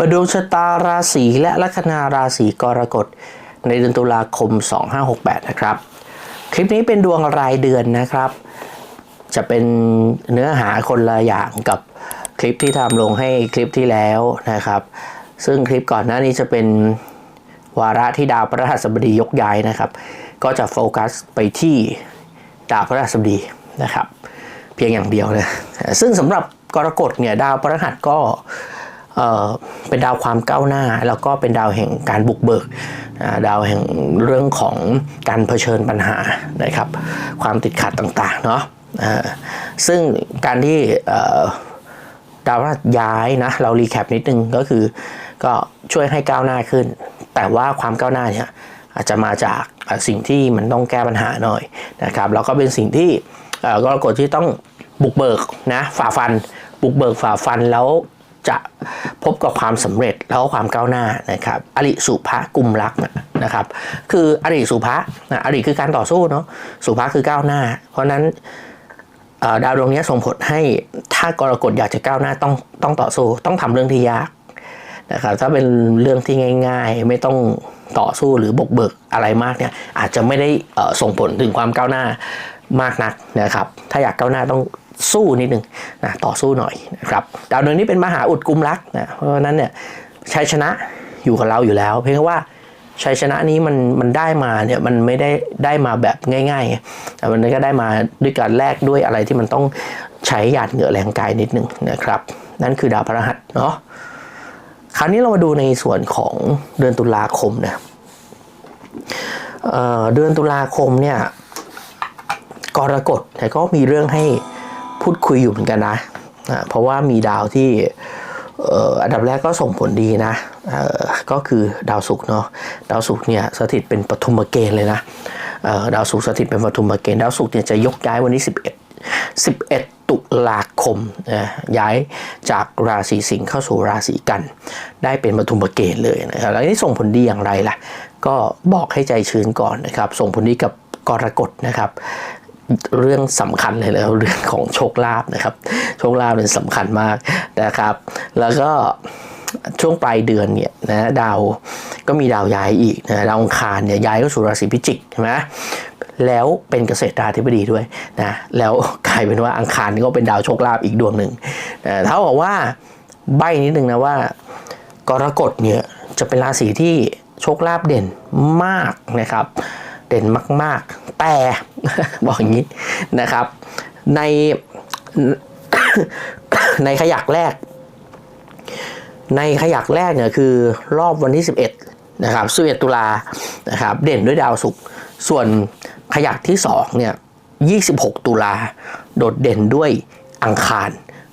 ปิดดวงชะตาราศีและลัคนาราศีกรกฎในเดือนตุลาคม 2568 นะครับ คลิปนี้เป็นดวงรายเดือนนะครับ จะเป็นเนื้อหาคนละอย่างกับคลิปที่ทำลงให้คลิปที่แล้วนะครับ ซึ่งคลิปก่อนหน้านี้จะเป็นวาระที่ดาวพฤหัสบดียกย้ายนะครับ ก็จะโฟกัสไปที่ดาวพฤหัสบดีนะครับ เพียงอย่างเดียวนะซึ่งสำหรับกรกฎเนี่ยดาวพฤหัสก็เเป็นดาวความก้าวหน้า แล้วก็เป็นดาวแห่งการบุกเบิกดาวแห่งเรื่องของการเผชิญปัญหานะครับ ความติดขัดต่างๆเนาะซึ่งการที่ดาวพฤหัสย้ายนะเรารีแคปนิดนึงก็คือก็ช่วยให้ก้าวหน้าขึ้น แต่ว่าความก้าวหน้าเนี่ยอาจจะมาจากสิ่งที่มันต้องแก้ปัญหาหน่อยนะครับแล้วก็เป็นสิ่งที่กรกฎที่ต้องบุกเบิกนะฝ่าฟัน บุกเบิกฝ่าฟันแล้ว จะพบกับความสำเร็จแล้วก็ความก้าวหน้านะครับอริสุภะกุมรักนะครับ คืออริสุภะนะอริคือการต่อสู้เนาะสุภะคือก้าวหน้า เพราะฉะนั้นดาวดวงนี้ส่งผลให้ถ้ากรกฎอยากจะก้าวหน้าต้องต้องต่อสู้ต้องทำเรื่องที่ยากนะครับถ้าเป็นเรื่องที่ง่าย ๆ ไม่ต้องต่อสู้หรือบกเบิกอะไรมากเนี่ยอาจจะไม่ได้ส่งผลถึงความก้าวหน้ามากนักนะครับ ถ้าอยากก้าวหน้าต้อง สู้นิดนึงนะต่อสู้หน่อยนะครับดาวดวงนี้เป็นมหาอุดกุมรักนะเพราะนั้นเนี่ยชัยชนะอยู่กับเราอยู่แล้ว เพียงว่าชัยชนะนี้มันมันได้มาเนี่ยมันไม่ได้ได้มาแบบง่ายๆไงแต่มันก็ได้มาด้วยการแลกด้วยอะไรที่มันต้องใช้หยาดเหงื่อแรงกายนิดนึงนะครับ นั่นคือดาวพฤหัสเนาะคราวนี้เรามาดูในส่วนของเดือนตุลาคมนะเเดือนตุลาคมเนี่ยกรกฎแต่ก็มีเรื่องให้ พูดคุยอยู่เหมือนกันนะเพราะว่ามีดาวที่อันดับแรกก็ส่งผลดีนะก็คือดาวศุกร์เนาะดาวศุกร์เนี่ยสถิตเป็นปฐุมเกณฑ์เลยนะดาวศุกร์สถิตเป็นปฐุมเกณฑ์ดาวศุกร์เนี่ยจะยกย้ายวันที่11 11 ตุลาคมนะย้ายจากราศีสิงห์เข้าสู่ราศีกัน ได้เป็นปฐุมเกณฑ์เลยนะครับแล้วนี่ส่งผลดีอย่างไรล่ะ ก็บอกให้ใจชื้นก่อนนะครับ ส่งผลดีกับกรกฎนะครับ เรื่องสำคัญเลยแล้วเรื่องของโชคลาภนะครับ โชคลาภเป็นสำคัญมากนะครับ แล้วก็ช่วงปลายเดือนเนี่ยนะดาวก็มีดาวย้ายอีกนะดาวอังคารเนี่ยย้ายเข้าสู่ราศีพิจิกใช่ไหมแล้วเป็นเกษตราธิบดีด้วยนะแล้วกลายเป็นว่าอังคารนี่ก็เป็นดาวโชคลาภอีกดวงหนึ่งเท่ากับว่าใบนิดนึงนะว่ากรกฎเนี่ยจะเป็นราศีที่โชคลาภเด่นมากนะครับ เด่นมาก ๆ แต่บอกอย่างนี้นะครับ ในในขยักแรก ในขยักแรกเนี่ยคือรอบวันที่ 11 นะครับ11ตุลานะครับ เด่นด้วยดาวศุกร์ส่วนขยักที่2เนี่ย26 ตุลาโดดเด่นด้วยอังคาร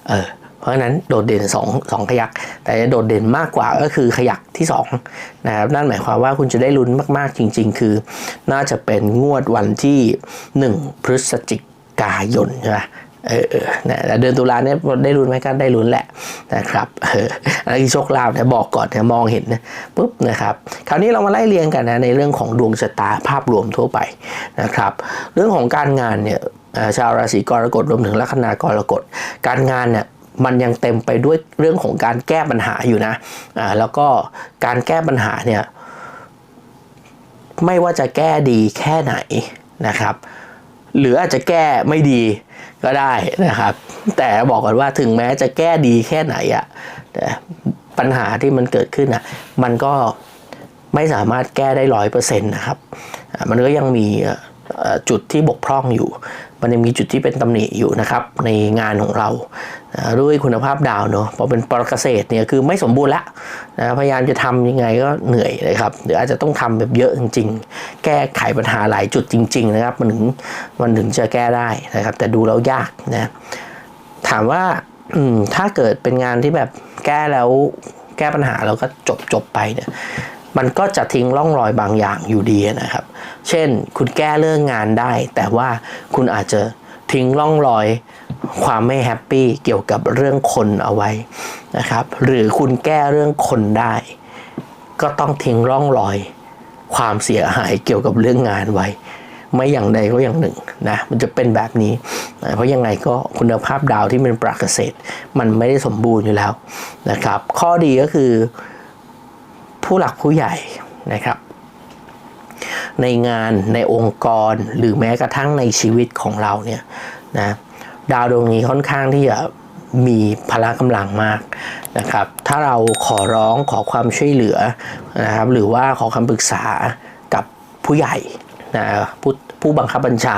เออ เพราะฉะนั้นโดดเด่น2 2ขยัก แต่โดดเด่นมากกว่าก็คือขยักที่2นะครับนั่นหมายความว่าคุณจะได้ลุ้นมากๆจริง ๆ คือ น่าจะเป็นงวดวันที่ 1 พฤศจิกายนใช่ไหมเออเนะแต่เดือนตุลาเนี่ยได้ลุ้นไหมก็ได้ลุ้นแหละนะครับเอออันนี้โชคลาภเนี่ยบอกก่อนเนี่ยมองเห็นนะปุ๊บนะครับคราวนี้เรามาไล่เรียงกันนะในเรื่องของดวงชะตาภาพรวมทั่วไปนะครับ เรื่องของการงานเนี่ยชาวราศีกรกฎรวมถึงลัคนากรกฎการงานเนี่ย มันยังเต็มไปด้วยเรื่องของการแก้ปัญหาอยู่นะอ่าแล้วก็การแก้ปัญหาเนี่ยไม่ว่าจะแก้ดีแค่ไหนนะครับ หรืออาจจะแก้ไม่ดีก็ได้นะครับ แต่บอกก่อนว่าถึงแม้จะแก้ดีแค่ไหนอะแต่ปัญหาที่มันเกิดขึ้นอะมันก็ไม่สามารถแก้ได้ร้อยเปอร์เซ็นต์นะครับ มันก็ยังมีจุดที่บกพร่องอยู่ มันยังมีจุดที่เป็นตำหนิอยู่นะครับ ในงานของเรา ด้วยคุณภาพดาวเนอะพอเป็นปรเกษตรเนี่ยคือไม่สมบูรณ์ละนะพยายามจะทำยังไงก็เหนื่อยเลยครับหรืออาจจะต้องทำแบบเยอะจริง ๆ แก้ไขปัญหาหลายจุดจริง ๆ นะครับ มันถึงมันถึงจะแก้ได้นะครับ แต่ดูแล้วยากนะถามว่าถ้าเกิดเป็นงานที่แบบแก้แล้วแก้ปัญหาแล้วก็จบจบไปเนี่ยมันก็จะทิ้งร่องรอยบางอย่างอยู่ดีนะครับ เช่น คุณแก้เรื่องงานได้ แต่ว่าคุณอาจจะทิ้งร่องรอย ความไม่แฮปปี้เกี่ยวกับเรื่องคนเอาไว้นะครับ หรือคุณแก้เรื่องคนได้ ก็ต้องทิ้งร่องรอย ความเสียหายเกี่ยวกับเรื่องงานไว้ ไม่อย่างใดก็อย่างหนึ่งนะมันจะเป็นแบบนี้นะเพราะยังไงก็คุณภาพดาวที่เป็นปรากเกษตร มันไม่ได้สมบูรณ์อยู่แล้วนะครับ ข้อดีก็คือผู้หลักผู้ใหญ่นะครับในงานในองค์กรหรือแม้กระทั่งในชีวิตของเราเนี่ยนะ ดาวดวงนี้ค่อนข้างที่จะมีพละกำลังมากนะครับ ถ้าเราขอร้องขอความช่วยเหลือนะครับ หรือว่าขอคำปรึกษากับผู้ใหญ่นะผู้ผู้บังคับบัญชา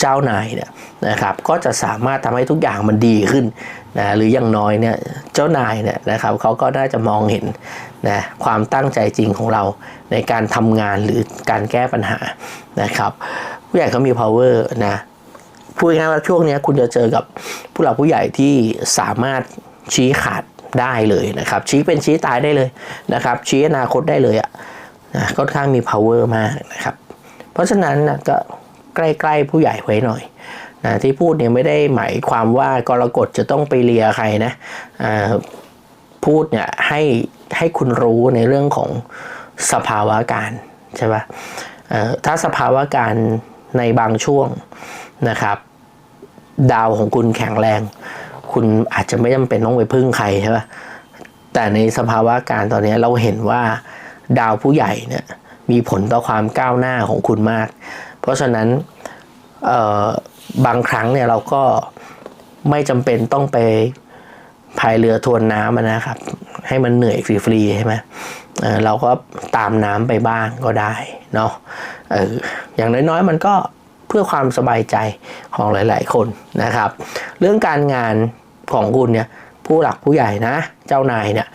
เจ้านายเนี่ยนะครับ ก็จะสามารถทำให้ทุกอย่างมันดีขึ้นนะหรืออย่างน้อยเนี่ยเจ้านายเนี่ยนะครับเขาก็น่าจะมองเห็นนะความตั้งใจจริงของเราในการทำงานหรือการแก้ปัญหานะครับ ผู้ใหญ่เขามี power นะ พูดง่ายว่าช่วงนี้คุณจะเจอกับผู้หลักผู้ใหญ่ที่สามารถชี้ขาดได้เลยนะครับ ชี้เป็นชี้ตายได้เลยนะครับ ชี้อนาคตได้เลยอะนะค่อนข้างมี power มากนะครับ เพราะฉะนั้นนะก็ใกล้ๆผู้ใหญ่ไว้หน่อยนะที่พูดเนี่ยไม่ได้หมายความว่ากรกฎจะต้องไปเลียใครนะพูดเนี่ยให้ให้คุณรู้ในเรื่องของสภาวะการใช่ปะ่ะถ้าสภาวะการในบางช่วงนะครับ ดาวของคุณแข็งแรง คุณอาจจะไม่จำเป็นต้องไปพึ่งใครใช่ปะแต่ในสภาวะการตอนนี้เราเห็นว่าดาวผู้ใหญ่เนี่ยมีผลต่อความก้าวหน้าของคุณมาก เพราะฉะนั้นบางครั้งเนี่ยเราก็ไม่จำเป็นต้องไปพายเรือทวนน้ำนะครับ ให้มันเหนื่อยฟรีๆใช่ไหมเเราก็ตามน้ำไปบ้างก็ได้เนาะอออย่างน้อยๆมันก็ เพื่อความสบายใจของหลาย ๆ คนนะครับ เรื่องการงานของคุณเนี่ยผู้หลักผู้ใหญ่นะ เจ้านายเนี่ย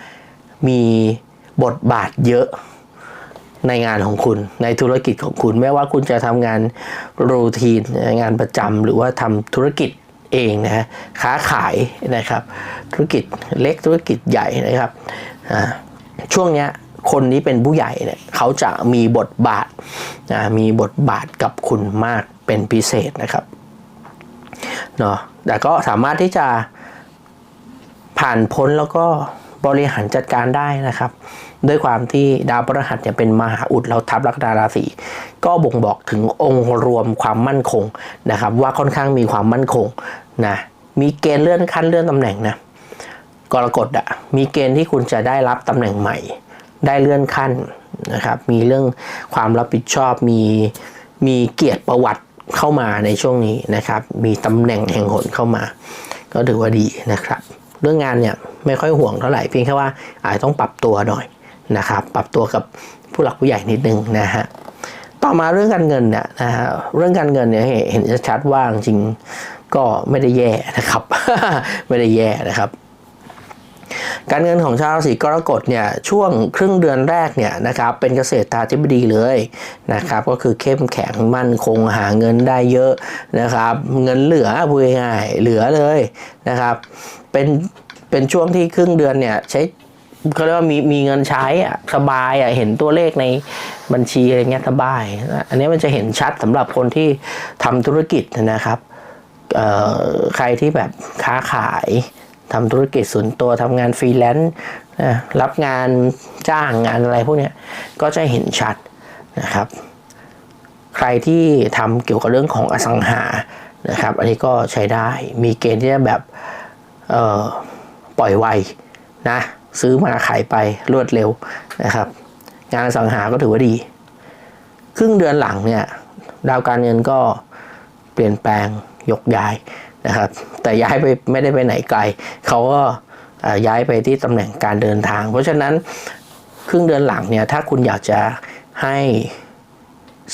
มีบทบาทเยอะในงานของคุณในธุรกิจของคุณไม่ว่าคุณจะทำงานรูทีนงานประจำหรือว่าทำธุรกิจเองนะฮะค้าขายนะครับ ธุรกิจเล็กธุรกิจใหญ่นะครับช่วงเนี้ยคนนี้เป็นผู้ใหญ่เนี่ยเขาจะมีบทบาทนะมีบทบาทกับคุณมาก เป็นพิเศษนะครับเนาะแต่ก็สามารถที่จะผ่านพ้นแล้วก็บริหารจัดการได้นะครับ ด้วยความที่ดาวพฤหัสเนี่ยเป็นมหาอุดเราทับลัคนาราศีก็บ่งบอกถึงองค์รวมความมั่นคงนะครับ ว่าค่อนข้างมีความมั่นคงนะมีเกณฑ์เลื่อนขั้นเลื่อนตำแหน่งนะกรกฎอะมีเกณฑ์ที่คุณจะได้รับตำแหน่งใหม่ ได้เลื่อนขั้นนะครับ มีเรื่องความรับผิดชอบมีมีเกียรติประวัติ เข้ามาในช่วงนี้นะครับ มีตำแหน่งแห่งหนเข้ามา ก็ถือว่าดีนะครับ เรื่องงานเนี่ยไม่ค่อยห่วงเท่าไหร่เพียงแค่ว่าอาจจะต้องปรับตัวหน่อยนะครับ ปรับตัวกับผู้หลักผู้ใหญ่นิดนึงนะฮะต่อมาเรื่องการเงินเนี่ยนะฮะเรื่องการเงินเนี่ยเห็นชัดว่าจริงก็ไม่ได้แย่นะครับ ไม่ได้แย่นะครับ การเงินของชาวราศีกรกฎเนี่ยช่วงครึ่งเดือนแรกเนี่ยนะครับเป็นเกษตราธิบดีเลยนะครับก็คือเข้มแข็งมั่นคงหาเงินได้เยอะนะครับเงินเหลือพูดง่ายเหลือเลยนะครับเป็นเป็นช่วงที่ครึ่งเดือนเนี่ยใช้เขาเรียกว่ามีมีเงินใช้อะสบายอะเห็นตัวเลขในบัญชีอะไรเงี้ยสบาย อันนี้มันจะเห็นชัดสำหรับคนที่ทำธุรกิจนะครับเอ่อใครที่แบบค้าขาย ทำธุรกิจส่วนตัวทำงานฟรีแลนซ์รับงานจ้างงานอะไรพวกนี้ก็จะเห็นชัดนะครับ ใครที่ทำเกี่ยวกับเรื่องของอสังหานะครับ อันนี้ก็ใช้ได้มีเกณฑ์ที่จะแบบปล่อยไวนะซื้อมาขายไปรวดเร็วนะครับ งานอสังหาก็ถือว่าดี ครึ่งเดือนหลังเนี่ยดาวการเงินก็เปลี่ยนแปลงยกย้าย นะครับ แต่ย้ายไปไม่ได้ไปไหนไกลเขาก็ย้ายไปที่ตำแหน่งการเดินทาง เพราะฉะนั้นครึ่งเดือนหลังเนี่ยถ้าคุณอยากจะให้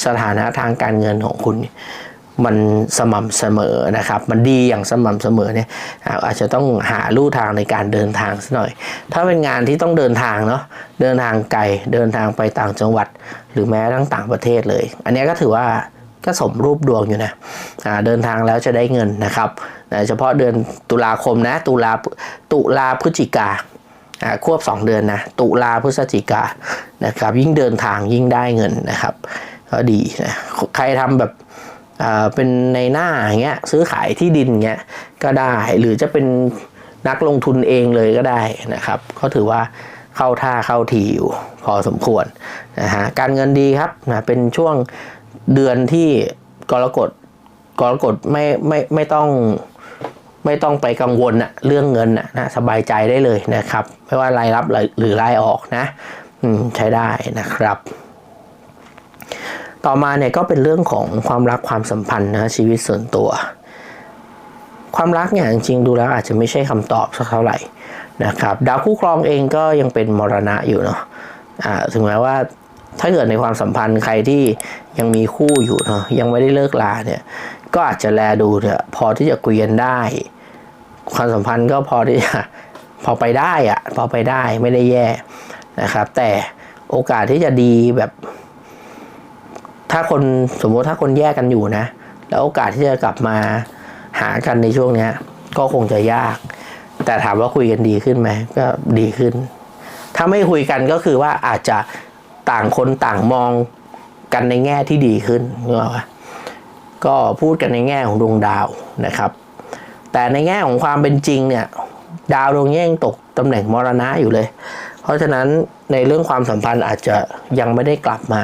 สถานะทางการเงินของคุณมันสม่ำเสมอนะครับ มันดีอย่างสม่ำเสมอเนี่ยอาจจะต้องหาลู่ทางในการเดินทางสักหน่อย ถ้าเป็นงานที่ต้องเดินทางเนาะเดินทางไกลเดินทางไปต่างจังหวัด หรือแม้ทั้งต่างประเทศเลย อันนี้ก็ถือว่า ก็สมรูปดวงอยู่นะเดินทางแล้วจะได้เงินนะครับนะเฉพาะเดือนตุลาคมนะ ตุลาตุลาพฤศจิกาควบ 2 เดือนนะ ตุลาพฤศจิกานะครับ ยิ่งเดินทางยิ่งได้เงินนะครับ ก็ดีนะใครทำแบบเป็นในหน้าอย่างเงี้ยซื้อขายที่ดินเงี้ยก็ได้หรือจะเป็นนักลงทุนเองเลยก็ได้นะครับ ก็ถือว่าเข้าท่าเข้าทีอยู่พอสมควรนะฮะการเงินดีครับนะเป็นช่วง เดือนที่กรกฎกรกฎไม่ไม่ไม่ต้องไม่ต้องไปกังวลอะเรื่องเงินอะนะสบายใจได้เลยนะครับ ไม่ว่ารายรับหรือรายออกนะอืมใช้ได้นะครับ ต่อมาเนี่ยก็เป็นเรื่องของความรักความสัมพันธ์นะชีวิตส่วนตัว ความรักเนี่ยจริงๆดูแล้วอาจจะไม่ใช่คำตอบสักเท่าไหร่นะครับ ดาวคู่ครองเองก็ยังเป็นมรณะอยู่เนาะอ่าถึงแม้ว่า ถ้าเกิดในความสัมพันธ์ใครที่ยังมีคู่อยู่เนาะยังไม่ได้เลิกลาเนี่ยก็อาจจะแลดูเนี่ยพอที่จะคุยกันได้ ความสัมพันธ์ก็พอที่จะพอไปได้อะพอไปได้ไม่ได้แย่นะครับ แต่โอกาสที่จะดีแบบ ถ้าคนสมมติถ้าคนแยกกันอยู่นะ แล้วโอกาสที่จะกลับมาหากันในช่วงเนี้ย ก็คงจะยาก แต่ถามว่าคุยกันดีขึ้นไหมก็ดีขึ้น ถ้าไม่คุยกันก็คือว่าอาจจะ ต่างคนต่างมองกันในแง่ที่ดีขึ้นเนกอะก็พูดกันในแง่ของดวงดาวนะครับ แต่ในแง่ของความเป็นจริงเนี่ย ดาวดวงนี้ยังตกตำแหน่งมรณะอยู่เลย เพราะฉะนั้นในเรื่องความสัมพันธ์อาจจะยังไม่ได้กลับมา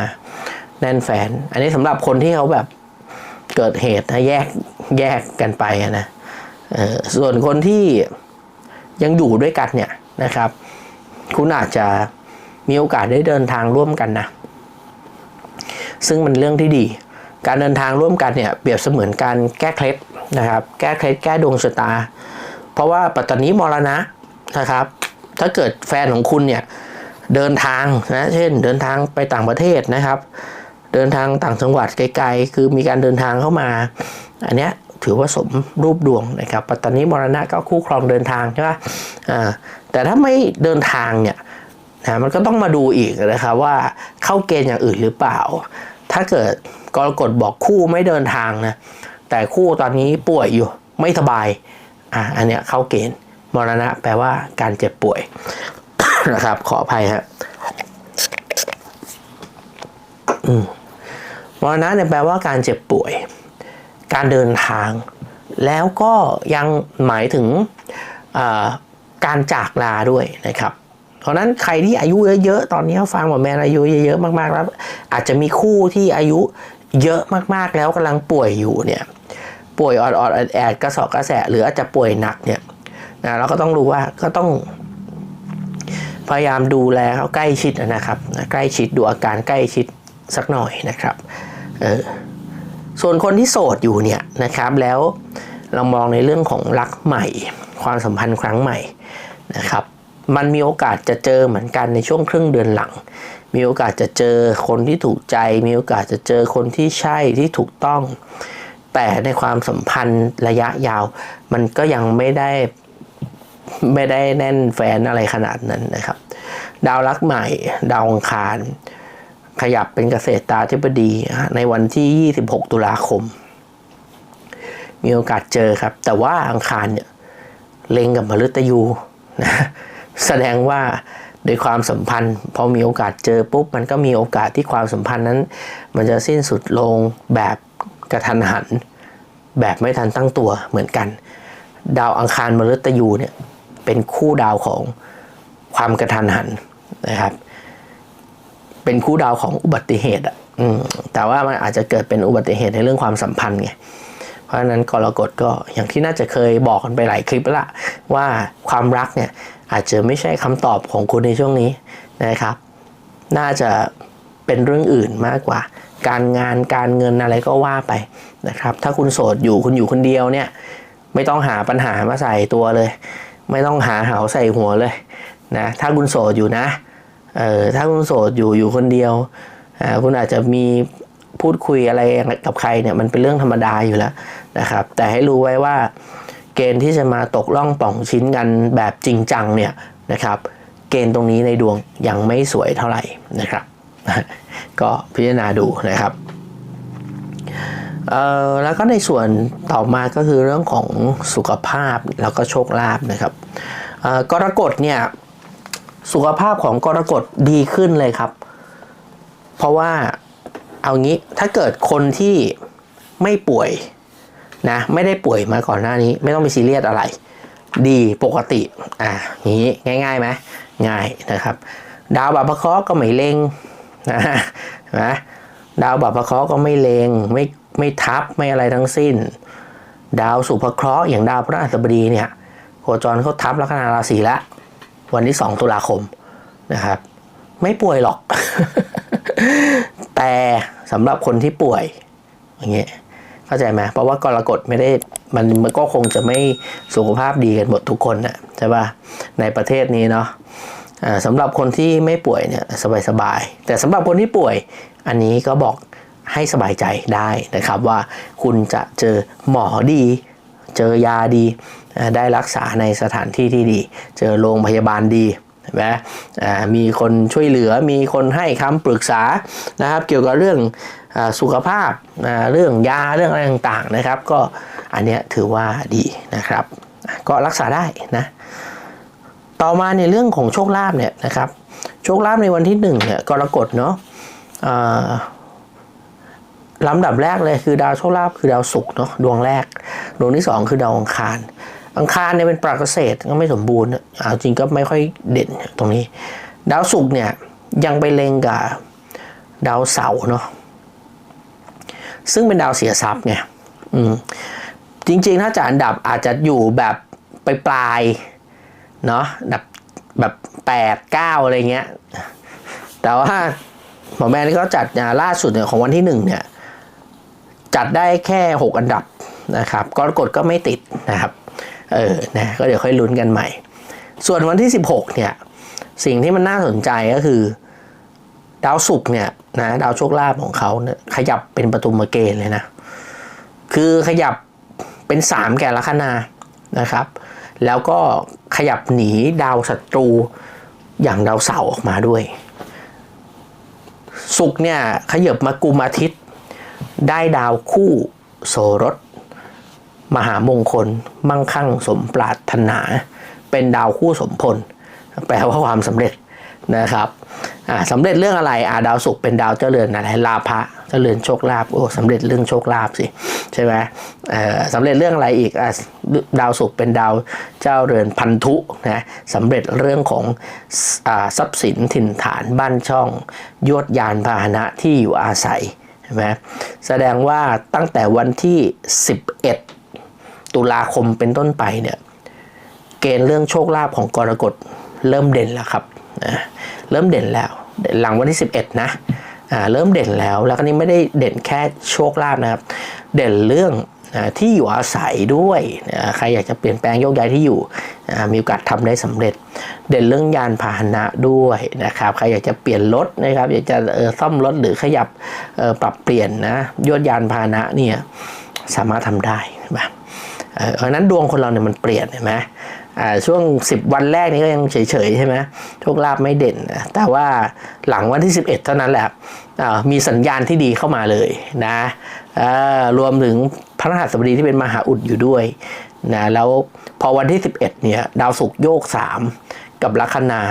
แน่นแฟน อันนี้สำหรับคนที่เขาแบบเกิดเหตุนะแยกแยกกันไปนะเออส่วนคนที่ยังอยู่ด้วยกันเนี่ยนะครับ คุณอาจจะ มีโอกาสได้เดินทางร่วมกันนะ ซึ่งมันเรื่องที่ดี การเดินทางร่วมกันเนี่ยเปรียบเสมือนการแก้เคล็ดนะครับ แก้เคล็ดแก้ดวงชะตา เพราะว่าปัตตานีมรณะนะครับ ถ้าเกิดแฟนของคุณเนี่ยเดินทางนะ เช่น เดินทางไปต่างประเทศนะครับ เดินทางต่างจังหวัดไกลๆ คือมีการเดินทางเข้ามา อันเนี้ยถือว่าสมรูปดวงนะครับ ปัตตานีมรณะก็คู่ครองเดินทางใช่ไหมแต่ถ้าไม่เดินทางเนี่ย นะมันก็ต้องมาดูอีกนะครับว่าเข้าเกณฑ์อย่างอื่นหรือเปล่า ถ้าเกิดกรกฎบอกคู่ไม่เดินทางนะแต่คู่ตอนนี้ป่วยอยู่ไม่สบายอะอันเนี้ยเข้าเกณฑ์มรณะแปลว่าการเจ็บป่วยนะครับขออภัยฮะมรณะเนี่ยแปลว่าการเจ็บป่วย การเดินทาง แล้วก็ยังหมายถึงการจากลาด้วยนะครับ ราะนั้นใครที่อายุเยอะๆ ตอนนี้ฟังหมอแมนอายุเยอะๆ มากๆ แล้ว อาจจะมีคู่ที่อายุเยอะมากๆ แล้วกำลังป่วยอยู่เนี่ย ป่วยออดๆแอดกระสอบกระแสหรืออาจจะป่วยหนักเนี่ยนะเราก็ต้องรู้ว่าก็ต้อง พยายามดูแลเขาใกล้ชิดนะครับใกล้ชิดดูอาการใกล้ชิดสักหน่อยนะครับเออส่วนคนที่โสดอยู่เนี่ยนะครับ แล้วเรามองในเรื่องของรักใหม่ ความสัมพันธ์ครั้งใหม่นะครับ มันมีโอกาสจะเจอเหมือนกันในช่วงครึ่งเดือนหลัง มีโอกาสจะเจอคนที่ถูกใจ มีโอกาสจะเจอคนที่ใช่ที่ถูกต้อง แต่ในความสัมพันธ์ระยะยาว มันก็ยังไม่ได้ไม่ได้แน่นแฟนอะไรขนาดนั้นนะครับ ดาวลักใหม่ ดาวองคาร ขยับเป็นเกษตรตาธิบดีในวันที่ 26 ตุลาคม มีโอกาสเจอครับ แต่ว่าอังคารเนี่ยเล็งกับมฤตยูนะ แสดงว่าโดยความสัมพันธ์พอมีโอกาสเจอปุ๊บมันก็มีโอกาสที่ความสัมพันธ์นั้น มันจะสิ้นสุดลงแบบกระทันหัน แบบไม่ทันตั้งตัวเหมือนกัน ดาวอังคารมฤตยูเนี่ยเป็นคู่ดาวของความกระทันหันนะครับ เป็นคู่ดาวของอุบัติเหตุอะอืมแต่ว่ามันอาจจะเกิดเป็นอุบัติเหตุในเรื่องความสัมพันธ์ไงเพราะฉะนั้นกรกฎก็อย่างที่น่าจะเคยบอกกันไปหลายคลิปแล้วละว่าความรักเนี่ย อาจจะไม่ใช่คำตอบของคุณในช่วงนี้นะครับ น่าจะเป็นเรื่องอื่นมากกว่า การงานการเงินอะไรก็ว่าไปนะครับ ถ้าคุณโสดอยู่คุณอยู่คนเดียวเนี่ยไม่ต้องหาปัญหามาใส่ตัวเลย ไม่ต้องหาเหาใส่หัวเลยนะถ้าคุณโสดอยู่นะเออถ้าคุณโสดอยู่อยู่คนเดียวอ่าคุณอาจจะมีพูดคุยอะไรกับใครเนี่ยมันเป็นเรื่องธรรมดาอยู่แล้วนะครับ แต่ให้รู้ไว้ว่า เกณฑ์ที่จะมาตกล่องป่องชิ้นกันแบบจริงจังเนี่ยนะครับเกณฑ์ตรงนี้ในดวงยังไม่สวยเท่าไหร่นะครับ ก็พิจารณาดูนะครับแล้วก็ในส่วนต่อมาก็คือเรื่องของสุขภาพแล้วก็โชคลาภนะครับกรกฎเนี่ยสุขภาพของกรกฎดีขึ้นเลยครับ เพราะว่าเอางี้ถ้าเกิดคนที่ไม่ป่วย นะไม่ได้ป่วยมาก่อนหน้านี้ ไม่ต้องไปซีเรียสอะไร ดีปกติอะอย่างนี้ง่ายๆไหมง่ายนะครับ ดาวบาปะเคราะห์ก็ไม่เลงนะนะดาวบัพพเคราะห์ก็ไม่เลงไม่ไม่ทับไม่อะไรทั้งสิ้น ดาวสุภเคราะห์อย่างดาวพระราชบดีเนี่ยโคจรเขาทับลัคนาราศีล้ววันที่ 2 ตุลาคมนะครับ ไม่ป่วยหรอก แต่สำหรับคนที่ป่วยอย่างเงี้ย เข้าใจไหมเพราะว่ากรกฎไม่ได้มันมันก็คงจะไม่สุขภาพดีกันหมดทุกคนนะใช่ป่ะในประเทศนี้เนาะสำหรับคนที่ไม่ป่วยเนี่ยสบายๆแต่สำหรับคนที่ป่วยอันนี้ก็บอกให้สบายใจได้นะครับว่าคุณจะเจอหมอดี เจอยาดี ได้รักษาในสถานที่ที่ดี เจอโรงพยาบาลดี นไหมอ่ามีคนช่วยเหลือ มีคนให้คำปรึกษานะครับ เกี่ยวกับเรื่องอสุขภาพ เรื่องยา เรื่องอะไรต่างๆนะครับ ก็อันเนี้ยถือว่าดีนะครับ ก็รักษาได้นะ ต่อมาในเรื่องของโชคลาภเนี่ยนะครับ โชคลาภในวันที่หนึ่งเนี่ยกรกฎเนาะอ่าลำดับแรกเลยคือดาวโชคลาภคือดาวศุกร์เนาะดวงแรก ดวงที่สองคือดาวอังคาร อังคารเนี่ยเป็นปรากเกษตรก็ไม่สมบูรณ์เอาจริงก็ไม่ค่อยเด่นตรงนี้ ดาวศุกร์เนี่ยยังไปเลงกับดาวเสาร์เนาะซึ่งเป็นดาวเสียทรัพย์ไงอืมจริงๆ ถ้าจะอันดับอาจจะอยู่แบบไปปลายๆเนาะแบบแบบแปดเก้าอะไรเงี้ย แต่ว่าหมอแมนนี่เขาจัดล่าสุดเนี่ยของวันที่หนึ่งเนี่ย จัดได้แค่6อันดับนะครับกรกฎก็ไม่ติดนะครับ เออนะก็เดี๋ยวค่อยลุ้นกันใหม่ ส่วนวันที่ 16 เนี่ย สิ่งที่มันน่าสนใจก็คือ ดาวศุกร์เนี่ยนะดาวโชคลาภของเขาเนี่ยขยับเป็นประตูมาเกณฑ์เลยนะ คือขยับเป็น 3 แก่ลัคนานะครับ แล้วก็ขยับหนีดาวศัตรูอย่างดาวเสาร์ออกมาด้วยศุกร์เนี่ยขยับมากุมอาทิตย์ ได้ดาวคู่โสรส มหามงคล มั่งคั่งสมปรารถนา เป็นดาวคู่สมพล แปลว่าความสำเร็จนะครับอ่าสำเร็จเรื่องอะไรอาดาวศุกร์เป็นดาวเจริญอะไรลาภะเจริญโชคลาภโอ้สำเร็จเรื่องโชคลาภสิใช่ไหมสำเร็จเรื่องอะไรอีกอดาวศุกร์เป็นดาวเจ้าเรือนพันธุนะสำเร็จเรื่องของอทรัพย์สินถิ่นฐานบ้านช่องยวดยานพาหนะที่อยู่อาศัยใช่ไหมแสดงว่าตั้งแต่วันที่ 11 ตุลาคมเป็นต้นไปเนี่ยเกณฑ์เรื่องโชคลาภของกรกฎเริ่มเด่นแล้วครับนะเริ่มเด่นแล้ว หลังวันที่ 11 นะอ่าเริ่มเด่นแล้วแล้วก็นี่ไม่ได้เด่นแค่โชคลาภนะครับ เด่นเรื่องที่อยู่อาศัยด้วยนะใครอยากจะเปลี่ยนแปลงโยกย้ายที่อยู่มีโอกาสทำได้สำเร็จ เด่นเรื่องยานพาหนะด้วยนะครับใครอยากจะเปลี่ยนรถนะครับอยากจะเออซ่อมรถหรือขยับปรับเปลี่ยนนะยวดยานพาหนะเนี่ยสามารถทำได้ใช่ไหม เพราะนั้นดวงคนเราเนี่ยมันเปลี่ยนเห็นไหมช่วง 10 วันแรกนี้ก็ยังเฉยๆใช่ไหมโชคลาภไม่เด่น แต่ว่าหลังวันที่ 11 เท่านั้นแหละมีสัญญาณที่ดีเข้ามาเลยนะรวมถึงพระรหัสบดีที่เป็นมหาอุดอยู่ด้วยนะแล้วพอวันที่ 11 เนี่ยดาวศุกร์โยก 3 กับลัคนา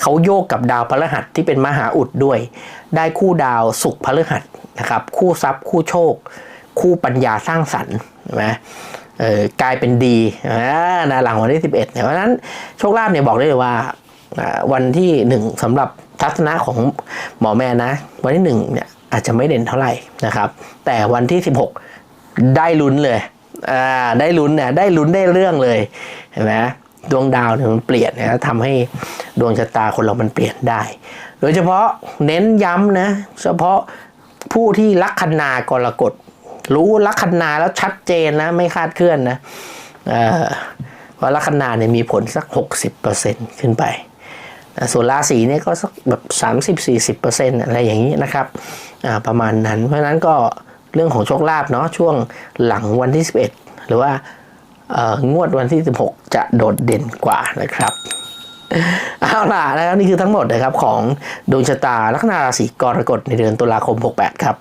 เขาโยกกับดาวพฤหัสที่เป็นมหาอุดด้วย ได้คู่ดาวศุกร์พฤหัสนะครับ คู่ทรัพย์คู่โชค คู่ปัญญาสร้างสรรค์ใช่ไหม กลายเป็นดีนะหลังวันที่ 11เนี่ยเพราะนั้นโชคลาภเนี่ยบอกได้เลยว่าวันที่หนึ่งสำหรับทัศนะของหมอแม่นะ วันที่หนึ่งเนี่ยอาจจะไม่เด่นเท่าไหร่นะครับ แต่วันที่ 16 ได้ลุ้นเลยอ่าได้ลุ้นเนี่ยได้ลุ้นได้เรื่องเลยเห็นไหมดวงดาวเนี่ยมันเปลี่ยนนะทำให้ดวงชะตาคนเรามันเปลี่ยนได้ โดยเฉพาะเน้นย้ำนะเฉพาะผู้ที่ลัคนากรกฎ รู้ลัคนาแล้วชัดเจนนะ ไม่คาดเคลื่อนนะเอ่าลัคนาเนี่ยมีผลสัก 60%ขึ้นไป ส่วนราศีเนี่ยก็สักแบบ 30-40%อะไรอย่างนี้นะครับประมาณนั้น เพราะนั้นก็เรื่องของโชคลาภเนาะช่วงหลังวันที่ 11 หรือว่างวดวันที่ 16 จะโดดเด่นกว่านะครับเอาล่ะนะครับนี่คือทั้งหมดนะครับของดวงชะตาลัคนาราศีกรกฎในเดือนตุลาคม 68 ครับ